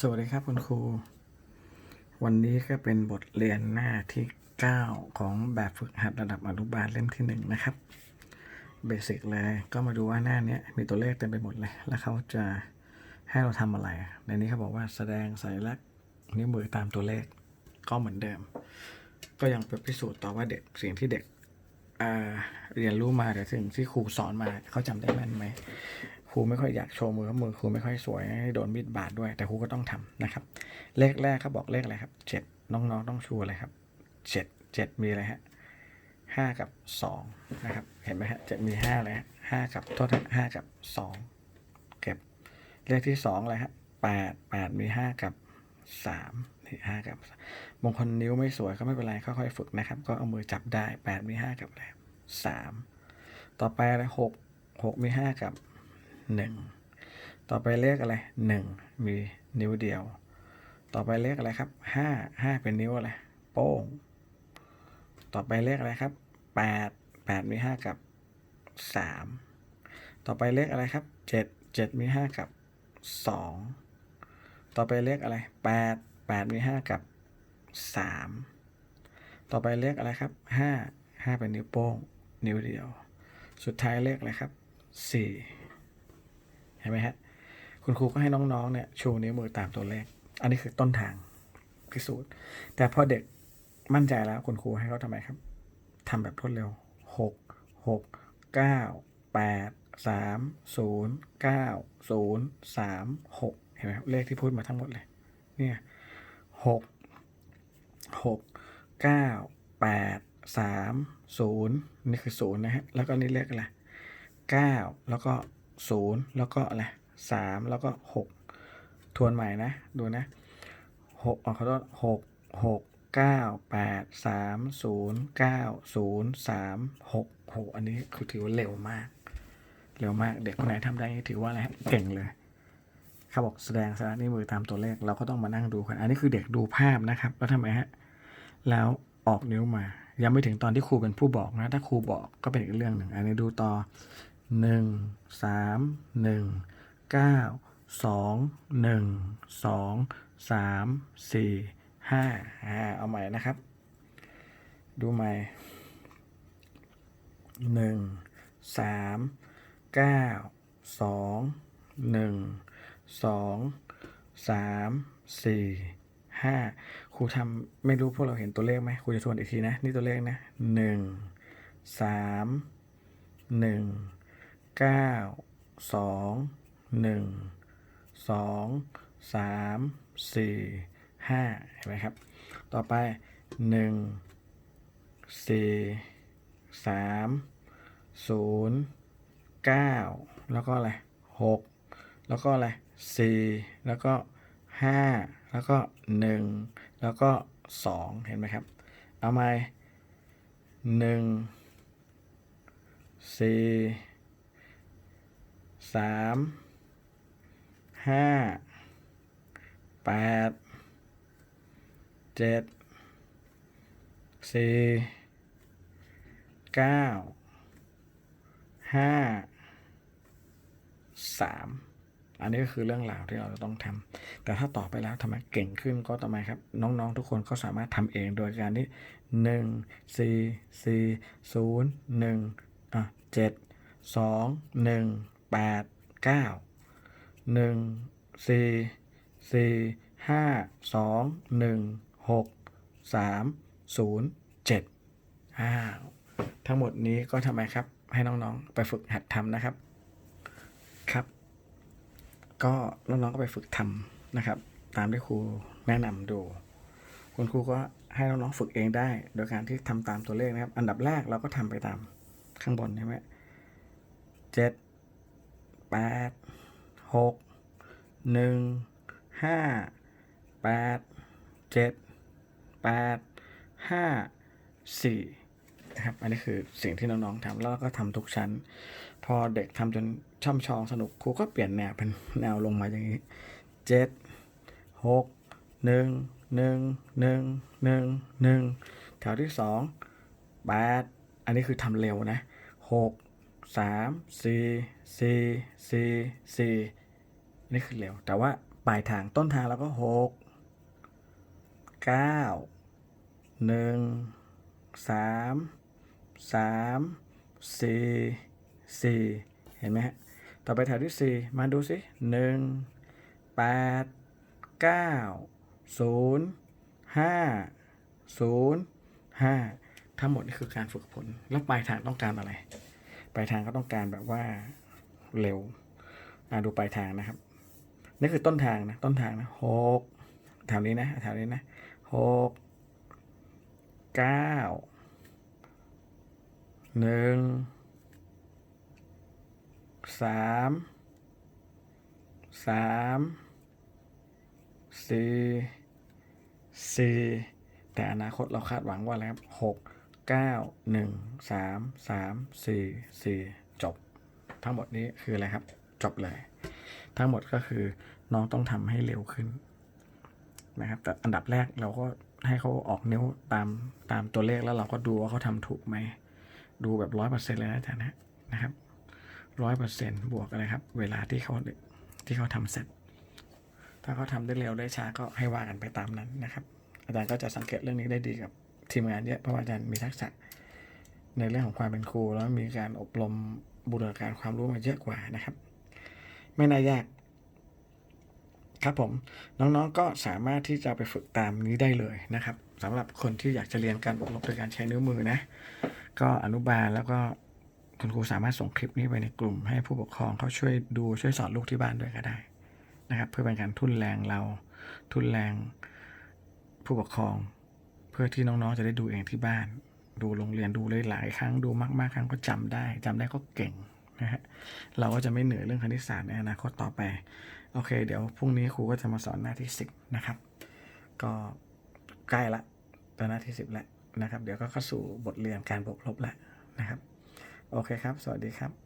สวัสดีครับคุณครู วันนี้ก็เป็นบทเรียนหน้าที่ 9 ของแบบฝึกหัดระดับอนุบาลเล่มที่ 1 นะครับเบสิกเลยก็มาดูว่าหน้านี้มีตัวเลขเต็มไปหมดเลย แล้วเขาจะให้เราทำอะไร ในนี้เขาบอกว่าแสดงสัญลักษณ์นิ้วมือตามตัวเลขก็เหมือนเดิม ก็ยังไปพิสูจน์ต่อว่าเด็กสิ่งที่เด็กเรียนรู้มาแต่สิ่งที่ครูสอนมาเขาจำได้แม่นไหม รูไม่ค่อยอยากโชว์มือเพราะมือครูไม่ค่อยสวยให้โดนมีดบาดด้วย แต่ครูก็ต้องทำนะครับ เลขแรกเขาบอกเลขอะไรครับเจ็ดน้องๆต้องชูอะไรครับเจ็ดเจ็ดมีอะไรฮะห้ากับสองนะครับ เห็นไหมฮะเจ็ดมีห้าเลยฮะห้ากับโทษห้ากับสองเก็บเลขที่สองอะไรฮะแปดแปดมีห้ากับสามนี่ห้ากับมงคลนิ้วไม่สวยก็ไม่เป็นไรค่อยๆฝึกนะครับ ก็เอามือจับได้แปดมีห้ากับอะไรสามต่อไปอะไรหกหกมีห้ากับ หนึ่งต่อไปเลขอะไรหนึ่งมีนิ้วเดียว ต่อไปเลขอะไรครับห้าห้าเป็นนิ้วอะไรโป้ง ต่อไปเลขอะไรครับแปดแปดมีห้ากับสามต่อไปเลขอะไรครับเจ็ดเจ็ดมีห้ากับสองต่อไปเลขอะไรแปดแปดมีห้ากับสามต่อไปเลขอะไรครับห้าห้าเป็นนิ้วโป้ง นิ้วเดียว สุดท้ายเลขอะไรครับสี่เห็นไหมฮะ คุณครูก็ให้น้องๆ เนี่ยชูนิ้วมือตามตัวเลข อันนี้คือต้นทางพิสูจน์ แต่พอเด็กมั่นใจแล้วคุณครูให้เขาทำไมครับทำแบบรวดเร็วหกหกเก้าแปดสามศูนย์เก้าศูนย์สามหกเห็นไหมครับเลขที่พูดมาทั้งหมดเลย เนี่ยหกหกเก้าแปดสามศูนย์นี่คือศูนย์นะฮะ แล้วก็นี่เลขอะไรเก้าแล้วก็ ศูนย์แล้วก็อะไรสามแล้วก็หกทวนใหม่นะ ดูนะหกขอโทษหกหกเก้าแปดสามศูนย์เก้าศูนย์สามหกหอันนี้คือถือว่าเร็วมาก เร็วมากเด็กคนไหนทำได้ถือว่าอะไรเก่งเลยเขาบอกแสดงสถานีมือตามตัวเลขเราก็ต้องมานั่งดูกัน อันนี้คือเด็กดูภาพนะครับ แล้วทำไมฮะ แล้วออกนิ้วมา ยังไม่ถึงตอนที่ครูเป็นผู้บอกนะ ถ้าครูบอกก็เป็นอีกเรื่องหนึ่ง อันนี้ดูต่อ หนึ่งสามหนึ่งเก้าสองหนึ่งสองสามสี่ห้าอ่าเอาใหม่นะครับ ดูใหม่หนึ่งสามเก้าสองหนึ่งสองสามสี่ห้าครูทำไม่รู้พวกเราเห็นตัวเลขไหมครูจะทวนอีกทีนะ นี่ตัวเลขนะหนึ่งสามหนึ่ง เก้าสองหนึ่งสองสามสี่ห้าเห็นไหมครับ ต่อไปหนึ่งสี่สามศูนย์เก้าแล้วก็อะไรหกแล้วก็อะไรสี่แล้วก็ห้าแล้วก็หนึ่งแล้วก็สองเห็นไหมครับ เอาใหม่หนึ่งสี่ สามห้าแปดเจ็ดสี่เก้าห้าสามอันนี้ก็คือเรื่องราวที่เราจะต้องทำแต่ถ้าต่อไปแล้วทำไมเก่งขึ้นก็ทำไมครับ น้องๆ ทุกคนก็สามารถทำเองโดยการที่หนึ่งสี่สี่ศูนย์หนึ่งอะเจ็ดสองหนึ่ง แปดเก้าหนึ่งสี่สี่ห้าสองหนึ่งหกสามศูนย์เจ็ดอ้าวทั้งหมดนี้ก็ทำไมครับ ให้น้องๆไปฝึกหัดทำนะครับ ครับ ก็น้องๆก็ไปฝึกทำนะครับ ตามที่ครูแนะนำดูคุณครูก็ให้น้องๆฝึกเองได้ โดยการที่ทำตามตัวเลขนะครับ อันดับแรกเราก็ทำไปตามข้างบนใช่ไหมเจ็ด แปดหกหนึ่งห้าแปดเจ็ดแปดห้าสี่นะครับอันนี้คือสิ่งที่น้องๆทำแล้วก็ทำทุกชั้น พอเด็กทำจนช่ำชองสนุกครูก็เปลี่ยนแนวเป็นแนวลงมาอย่างนี้เจ็ดหกหนึ่งหนึ่งหนึ่งหนึ่งหนึ่งแถวที่สองแปดอันนี้คือทำเร็วนะหก สามสี่สี่สี่สี่นี่คือเร็ว แต่ว่าปลายทางต้นทางเราก็หกเก้าหนึ่งสามสามสี่สี่เห็นไหมฮะ ต่อไปแถวที่สี่มาดูสิหนึ่งแปดเก้าศูนย์ห้าศูนย์ห้าทั้งหมดนี่คือการฝึกฝนแล้วปลายทางต้องการอะไร ปลายทางก็ต้องการแบบว่าเร็วอดูปลายทางนะครับนี่คือต้นทางนะต้นทางนะหกแถวนี้นะแถวนี้นะหกเก้าหนึ่งสามสามสี่สี่แต่อนาคตเราคาดหวังว่าอะไรครับหก เก้าหนึ่งสามสามสี่สี่จบ ทั้งหมดนี้คืออะไรครับ จบเลย ทั้งหมดก็คือน้องต้องทำให้เร็วขึ้นนะครับ แต่อันดับแรกเราก็ให้เขาออกนิ้วตามตามตัวเลขแล้วเราก็ดูว่าเขาทำถูกไหม ดูแบบร้อยเปอร์เซ็นต์เลยนะอาจารย์นะนะครับร้อยเปอร์เซ็นต์บวกอะไรครับ เวลาที่เขาที่เขาทำเสร็จ ถ้าเขาทำได้เร็วได้ช้าก็ให้ว่ากันไปตามนั้นนะครับ อาจารย์ก็จะสังเกตเรื่องนี้ได้ดีกับ ทีมงานเยอะเพราะว่าอาจารย์มีทักษะ ในเรื่องของความเป็นครู แล้วมีการอบรมบูรณาการความรู้มาเยอะกว่านะครับ ไม่น่ายาก ครับผม น้องๆก็สามารถที่จะไปฝึกตามนี้ได้เลยนะครับสำหรับคนที่อยากจะเรียนการอบวกลบโดยการใช้นิ้วมือนะ ก็อนุบาลแล้วก็คุณครูสามารถส่งคลิปนี้ไปในกลุ่ม ให้ผู้ปกครองเขาช่วยดูช่วยสอนลูกที่บ้านด้วยก็ได้นะครับ เพื่อเป็นการทุ่นแรงเรา ทุ่นแรงผู้ปกครอง พื่อที่น้องๆจะได้ดูเองที่บ้าน ดูโรงเรียนดูหลายๆครั้งดูมากๆครั้งก็จำได้จำได้ก็เก่งนะฮะเราก็จะไม่เหนื่อยเรื่องคณิตศาสตร์ในอนาคตต่อไป โอเค เดี๋ยวพรุ่งนี้ครูก็จะมาสอนหน้าที่สิบนะครับ ก็ใกล้ละตอนหน้าที่สิบแล้วนะครับ เดี๋ยวก็เข้าสู่บทเรียนการบวกลบแล้วนะครับ โอเคครับ สวัสดีครับ